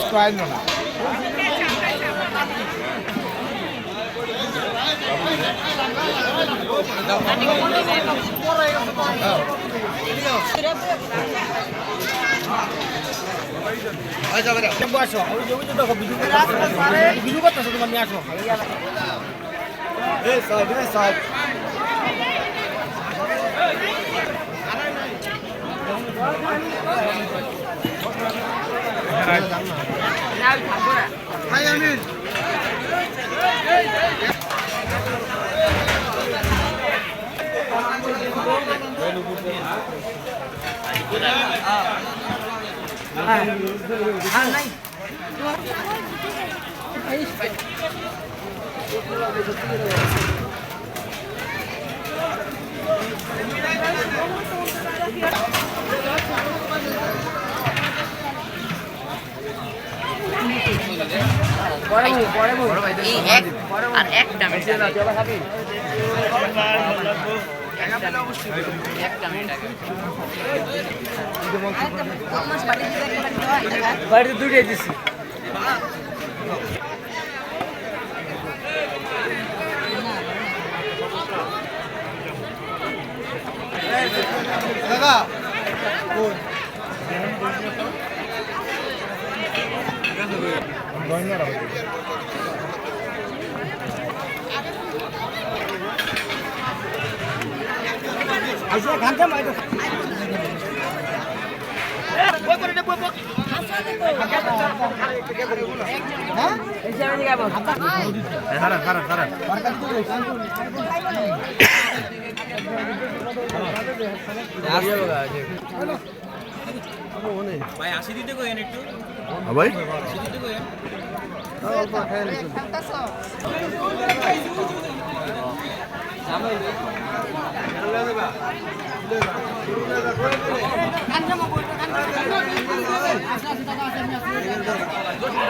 গোস্ত আইন না। আসো বিজু করতেছো তোমার নিয়ে আসো এই সাহেব এই সাহেব হাই আমিন এই এক আর একটা মিনিট একটা বাড়িতে দুটোই দিছি। দাদা খারাপ খারাপ খারাপ ভাই? আমি